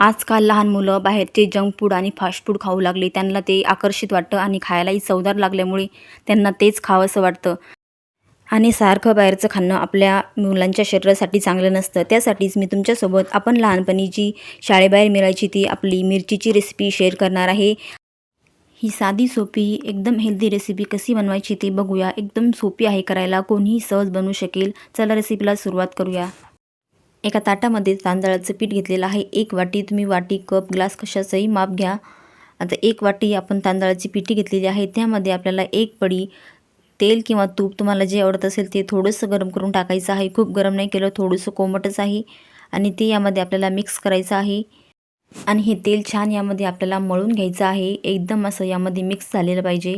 आजकाल लहान मुलं बाहेरचे जंक फूड आणि फास्ट फूड खाऊ लागले. त्यांना ते आकर्षित वाटतं आणि खायलाही चवदार लागल्यामुळे त्यांना तेच खावंसं वाटतं. आणि सारखं बाहेरचं खाणं आपल्या मुलांच्या शरीरासाठी चांगलं नसतं. त्यासाठीच मी तुमच्यासोबत आपण लहानपणी जी शाळेबाहेर मिळायची ती आपली मिरचीची रेसिपी शेअर करणार आहे. ही साधी सोपी एकदम हेल्दी रेसिपी कशी बनवायची ते बघूया. एकदम सोपी आहे करायला. कोणीही सहज बनवू शकेल. चला रेसिपीला सुरुवात करूया. एका ताटामध्ये तांदळाचं पीठ घेतलेलं आहे. एक वाटी तुम्ही वाटी कप ग्लास कशाचंही माप घ्या. आता एक वाटी आपण तांदळाची पिठी घेतलेली आहे. त्यामध्ये आपल्याला एक पडी तेल किंवा तूप तुम्हाला जे आवडत असेल ते थोडंसं गरम करून टाकायचं आहे. खूप गरम नाही केलं थोडंसं कोमटच आहे. आणि ते यामध्ये आपल्याला मिक्स करायचं आहे. आणि हे तेल छान यामध्ये आपल्याला मळून घ्यायचं आहे. एकदम असं यामध्ये मिक्स झालेलं पाहिजे.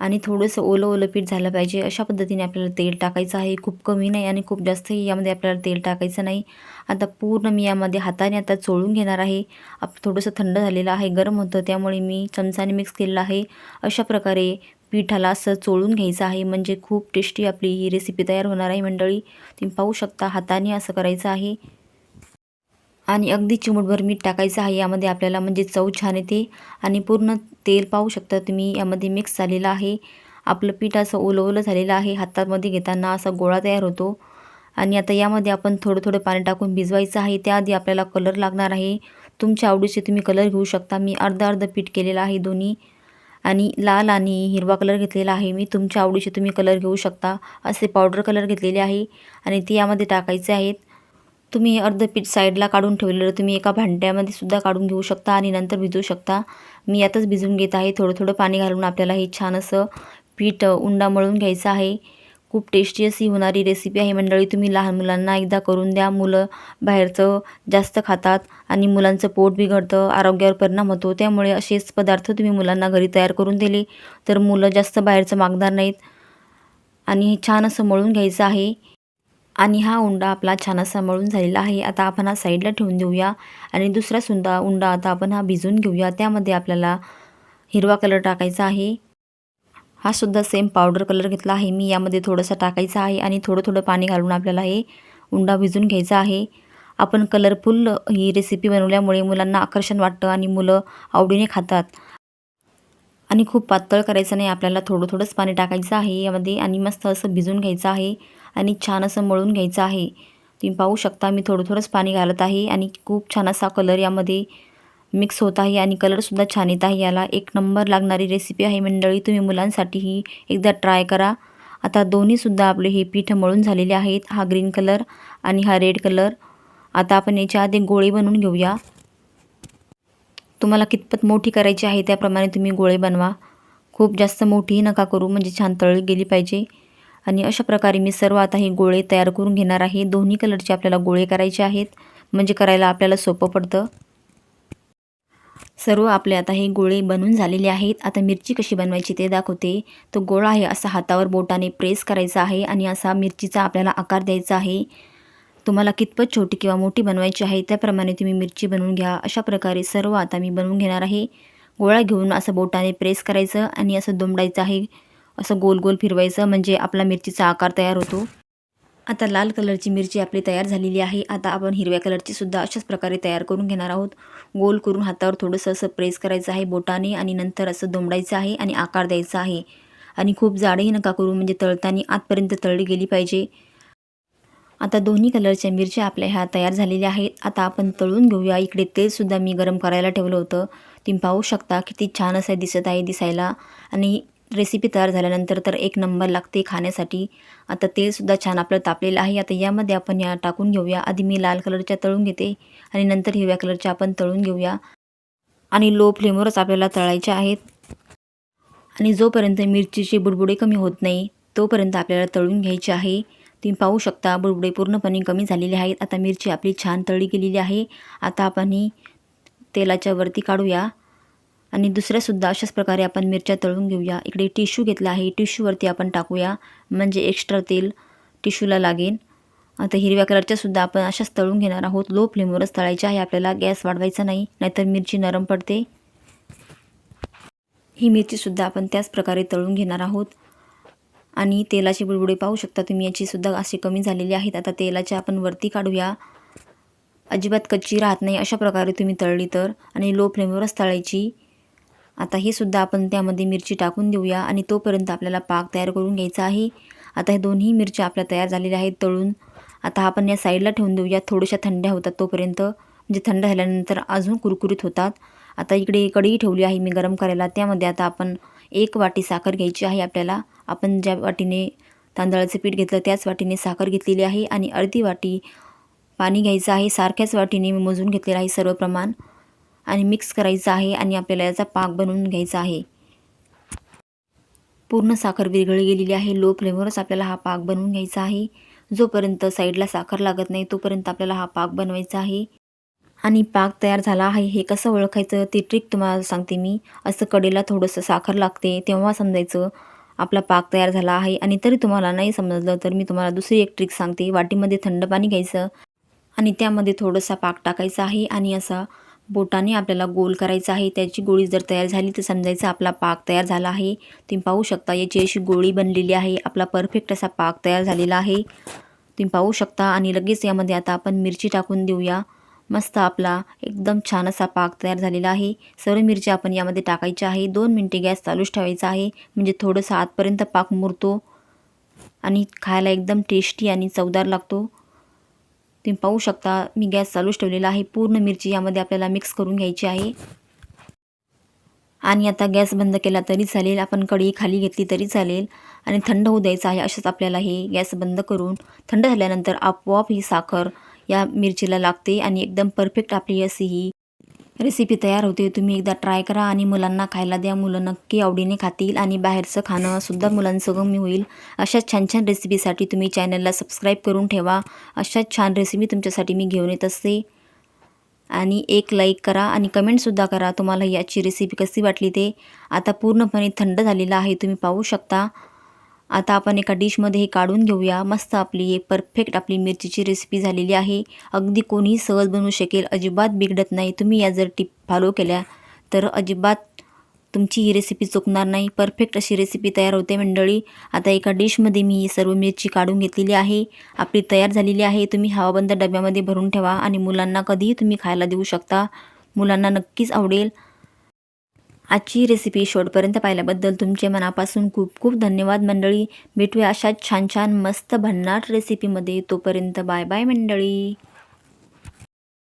आणि थोडंसं ओलं ओलं पीठ झालं पाहिजे. अशा पद्धतीने आपल्याला तेल टाकायचं आहे. खूप कमी नाही आणि खूप जास्तही यामध्ये आपल्याला तेल टाकायचं नाही. आता पूर्ण मी यामध्ये हाताने आता चोळून घेणार आहे. आप थोडंसं थंड झालेलं आहे गरम होतं. त्यामुळे मी चमचाने मिक्स केलेलं आहे. अशा प्रकारे पिठाला असं चोळून घ्यायचं आहे. म्हणजे खूप टेस्टी आपली ही रेसिपी तयार होणार आहे मंडळी. तुम्ही पाहू शकता हाताने असं करायचं आहे. आणि अगदी चिमूटभर मीठ टाकायचं आहे. यामध्ये आपल्याला म्हणजे चव छान येते. आणि पूर्ण तेल पाहू शकता तुम्ही यामध्ये मिक्स झालेलं आहे. आपलं पीठ असं ओलवलं झालेलं आहे. हातामध्ये घेताना असा गोळा तयार होतो. आणि आता यामध्ये आपण थोडं थोडं पाणी टाकून भिजवायचं आहे. त्याआधी आपल्याला कलर लागणार आहे. तुमच्या आवडीचे तुम्ही कलर घेऊ शकता. मी अर्धा अर्ध पीठ केलेलं आहे दोन्ही. आणि लाल आणि हिरवा कलर घेतलेला आहे. मी तुमच्या आवडीचे तुम्ही कलर घेऊ शकता. असे पावडर कलर घेतलेले आहे. आणि ते यामध्ये टाकायचे आहेत. तुम्ही हे अर्ध पीठ साईडला काढून ठेवलेलं तुम्ही एका भांड्यामध्ये सुद्धा काढून घेऊ शकता आणि नंतर भिजवू शकता. मी यातच भिजवून घेत आहे. थोडं थोडं पाणी घालून आपल्याला हे छान असं पीठ उंडा मळून घ्यायचं आहे. खूप टेस्टी अशी होणारी रेसिपी आहे मंडळी. तुम्ही लहान मुलांना एकदा करून द्या. मुलं बाहेरचं जास्त खातात आणि मुलांचं पोट बिघडतं आरोग्यावर परिणाम होतो. त्यामुळे असेच पदार्थ तुम्ही मुलांना घरी तयार करून दिले तर मुलं जास्त बाहेरचं मागणार नाहीत. आणि हे छान असं मळून घ्यायचं आहे. आणि हा उंडा आपला छान असा मळून झालेला आहे. आता आपण हा साईडला ठेवून देऊया. आणि दुसरा सुंदा उंडा आता आपण हा भिजवून घेऊया. त्यामध्ये आपल्याला हिरवा कलर टाकायचा आहे. हा सुद्धा सेम पावडर कलर घेतला आहे. मी यामध्ये थोडंसं टाकायचा आहे आणि थोडं थोडं पाणी घालून आपल्याला हे उंडा भिजून घ्यायचा आहे. आपण कलरफुल ही रेसिपी बनवल्यामुळे मुलांना आकर्षण वाटतं आणि मुलं आवडीने खातात. आणि खूप पातळ करायचं नाही. आपल्याला थोडं थोडंच पाणी टाकायचं आहे यामध्ये आणि मस्त असं भिजून घ्यायचं आहे. आणि छान असं मळून घ्यायचं आहे. तुम्ही पाहू शकता मी थोडं थोडंच पाणी घालत आहे आणि खूप छान असा कलर यामध्ये मिक्स होत आहे आणि कलरसुद्धा छान येत आहे. याला एक नंबर लागणारी रेसिपी आहे मंडळी तुम्ही मुलांसाठीही एकदा ट्राय करा. आता दोन्हीसुद्धा आपले हे पीठ मळून झालेले आहेत. हा ग्रीन कलर आणि हा रेड कलर आता आपण याच्या आधी गोळे बनवून घेऊया. तुम्हाला कितपत मोठी करायची आहे त्याप्रमाणे तुम्ही गोळे बनवा. खूप जास्त मोठीही नका करू म्हणजे छान तळी गेली पाहिजे. आणि अशा प्रकारे मी सर्व आता हे गोळे तयार करून घेणार आहे. दोन्ही कलरचे आपल्याला गोळे करायचे आहेत. म्हणजे करायला आपल्याला सोपं पडतं. सर्व आपले आता हे गोळे बनून झालेले आहेत. आता मिरची कशी बनवायची ते दाखवते. तो गोळा आहे असा हातावर बोटाने प्रेस करायचा आहे आणि असा मिरचीचा आपल्याला आकार द्यायचा आहे. तुम्हाला कितपत छोटी किंवा मोठी बनवायची आहे त्याप्रमाणे तुम्ही मिरची बनवून घ्या. अशा प्रकारे सर्व आता मी बनवून घेणार आहे. गोळा घेऊन असं बोटाने प्रेस करायचं आणि असं दुमडायचं आहे. असं गोल गोल फिरवायचं म्हणजे आपला मिरचीचा आकार तयार होतो. आता लाल कलरची मिरची आपली तयार झालेली आहे. आता आपण हिरव्या कलरची सुद्धा अशाच प्रकारे तयार करून घेणार आहोत. गोल करून हातावर थोडंसं असं प्रेस करायचं आहे बोटाने आणि नंतर असं दोंबडायचं आहे आणि आकार द्यायचा आहे. आणि खूप जाडही नका करू म्हणजे तळताना आतपर्यंत तळली गेली पाहिजे. आता दोन्ही कलरच्या मिरच्या आपल्या ह्या तयार झालेल्या आहेत. आता आपण तळून घेऊया. इकडे तेलसुद्धा मी गरम करायला ठेवलं होतं. तुम्ही पाहू शकता किती छान असं दिसत आहे दिसायला. आणि रेसिपी तयार झाल्यानंतर तर एक नंबर लागते खाण्यासाठी. आता तेलसुद्धा छान आपलं तापलेलं आहे. आता यामध्ये आपण या टाकून घेऊया. आधी मी लाल कलरच्या तळून घेते आणि नंतर हिरव्या कलरच्या आपण तळून घेऊया. आणि लो फ्लेमवरच आपल्याला तळायच्या आहेत. आणि जोपर्यंत मिरचीचे बुडबुडे कमी होत नाही तोपर्यंत आपल्याला तळून घ्यायचे आहे. तुम्ही पाहू शकता बुडबुडे पूर्णपणे कमी झालेले आहेत. आता मिरची आपली छान तळली गेलेली आहे. आता आपण ही तेलाच्या वरती काढूया. आणि दुसऱ्यासुद्धा अशाच प्रकारे आपण मिरच्या तळून घेऊया. इकडे टिश्यू घेतला आहे. टिश्यूवरती आपण टाकूया. म्हणजे एक्स्ट्रा तेल टिश्यूला लागेल. आता हिरव्या कलरच्यासुद्धा आपण अशाच तळून घेणार आहोत. लो फ्लेमवरच तळायच्या आहे आपल्याला. गॅस वाढवायचा नाही नाहीतर मिरची नरम पडते. ही मिरचीसुद्धा आपण त्याच प्रकारे तळून घेणार आहोत. आणि तेलाचे बुडबुडे पाहू शकता तुम्ही. याचीसुद्धा अशी कमी झालेली आहेत. आता तेलाच्या आपण वरती काढूया. अजिबात कच्ची राहत नाही अशा प्रकारे तुम्ही तळली तर. आणि लो फ्लेमवरच तळायची. आता हे सुद्धा आपण त्यामध्ये मिरची टाकून देऊया आणि तोपर्यंत आपल्याला पाक तयार करून घ्यायचा आहे. आता हे दोन्ही मिरच्या आपल्या तयार झालेल्या आहेत तळून. आता आपण या साईडला ठेवून देऊया थोड्याशा थंड्या होतात तोपर्यंत. म्हणजे थंड झाल्यानंतर अजून कुरकुरीत होतात. आता इकडे कढई ठेवली आहे मी गरम करायला. त्यामध्ये आता आपण एक वाटी साखर घ्यायची आहे आपल्याला. आपण ज्या वाटीने तांदळाचं पीठ घेतलं त्याच वाटीने साखर घेतलेली आहे आणि अर्धी वाटी पाणी घ्यायचं आहे. सारख्याच वाटीने मी मोजून घेतलेलं आहे सर्व प्रमाण. आणि मिक्स करायचं आहे आणि आपल्याला याचा पाक बनवून घ्यायचा आहे. पूर्ण साखर विरघळी गेलेली आहे. लो फ्लेमवरच आपल्याला हा पाक बनवून घ्यायचा आहे. जोपर्यंत साईडला साखर लागत नाही तोपर्यंत आपल्याला हा पाक बनवायचा आहे. आणि पाक तयार झाला आहे. हे कसं ओळखायचं? ती ट्रिक तुम्हाला सांगते मी. असं कडेला थोडंसं साखर लागते तेव्हा समजायचं आपला पाक तयार झाला आहे. आणि तरी तुम्हाला नाही समजलं तर मी तुम्हाला दुसरी एक ट्रिक सांगते. वाटीमध्ये थंड पाणी घ्यायचं आणि त्यामध्ये थोडंसं पाक टाकायचा आहे. आणि असा बोटाने आपल्याला गोल करायचा आहे. त्याची गोळी जर तयार झाली तर समजायचं आपला पाक तयार झाला आहे. तुम्ही पाहू शकता याची अशी गोळी बनलेली आहे. आपला परफेक्ट असा पाक तयार झालेला आहे. तुम्ही पाहू शकता आणि लगेच यामध्ये आता आपण मिरची टाकून देऊया. मस्त आपला एकदम छान असा पाक तयार झालेला आहे. सर्व मिरची आपण यामध्ये टाकायची आहे. दोन मिनटे गॅस चालूच ठेवायचा आहे. म्हणजे थोडंसं आतपर्यंत पाक मुरतो आणि खायला एकदम टेस्टी आणि चवदार लागतो. तुम्ही पाहू शकता मी गॅस चालूच ठेवलेला आहे. पूर्ण मिरची यामध्ये आपल्याला मिक्स करून घ्यायची आहे. आणि आता गॅस बंद केला तरी चालेल. आपण कढई खाली घेतली तरी चालेल. आणि थंड होऊ द्यायचं आहे अशाच आपल्याला हे गॅस बंद करून. थंड झाल्यानंतर आपोआप ही साखर या मिरचीला लागते आणि एकदम परफेक्ट आपली अशी ही रेसिपी तयार होते तुम्ही एकदा ट्राय करा आणि मुलांना खायला द्या. मुलं नक्की आवडीने खातील आणि बाहेरचं खाणं सुद्धा मुलांचं कमी होईल अशाच छान छान रेसिपीसाठी तुम्ही चॅनलला सबस्क्राईब करून ठेवा. अशाच छान रेसिपी तुमच्यासाठी मी घेऊन येत असते. आणि एक लाईक करा आणि कमेंटसुद्धा करा तुम्हाला याची रेसिपी कशी वाटली ते. आता पूर्णपणे थंड झालेलं आहे तुम्ही पाहू शकता. आता आपण एका डिशमध्ये हे काढून घेऊया. मस्त आपली हे परफेक्ट आपली मिरचीची रेसिपी झालेली आहे. अगदी कोणीही सहज बनवू शकेल अजिबात बिघडत नाही. तुम्ही या जर टिप फॉलो केल्या तर अजिबात तुमची ही रेसिपी चुकणार नाही. परफेक्ट अशी रेसिपी तयार होते मंडळी. आता एका डिशमध्ये मी ही सर्व मिरची काढून घेतलेली आहे. आपली तयार झालेली आहे. तुम्ही हवाबंद डब्यामध्ये भरून ठेवा आणि मुलांना कधीही तुम्ही खायला देऊ शकता. मुलांना नक्कीच आवडेल. आजची रेसिपी शेवटपर्यंत पाहिल्याबद्दल तुमचे मनापासून खूप खूप धन्यवाद मंडळी. भेटूया अशा छान छान मस्त भन्नाट रेसिपीमध्ये तोपर्यंत बाय बाय मंडळी.